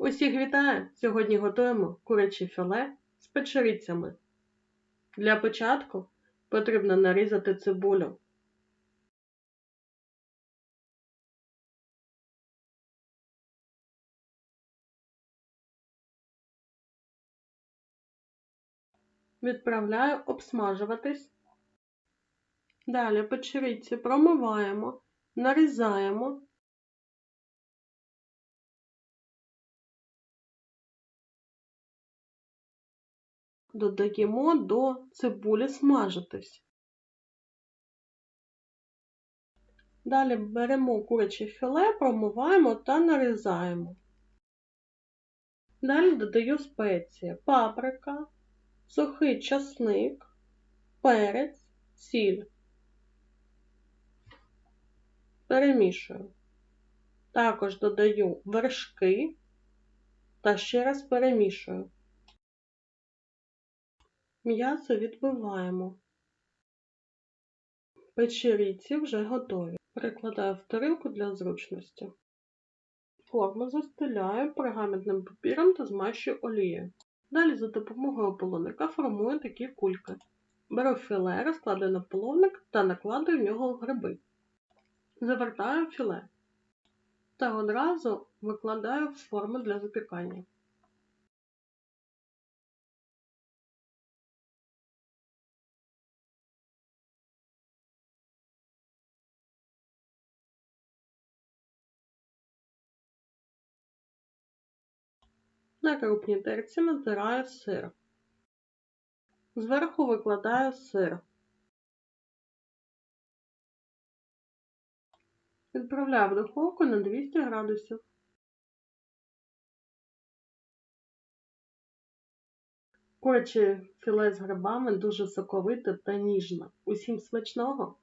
Усіх вітаю! Сьогодні готуємо куряче філе з печерицями. Для початку потрібно нарізати цибулю. Відправляю обсмажуватись. Далі печериці промиваємо, нарізаємо. Додаємо до цибулі смажитись. Далі беремо куряче філе, промиваємо та нарізаємо. Далі додаю спеції паприка, сухий часник, перець, сіль. Перемішую. Також додаю вершки та ще раз перемішую. М'ясо відбиваємо. Печеріці вже готові. Перекладаю в тарілку для зручності. Форму застеляю пергаментним папіром та змащую олією. Далі за допомогою полоника формую такі кульки. Беру філе, розкладаю на половник та накладаю в нього гриби. Завертаю філе та одразу викладаю в форму для запікання. На крупній терці натираю сир. Зверху викладаю сир. Відправляю в духовку на 200 градусів. Куряче філе з грибами дуже соковите та ніжне. Усім смачного!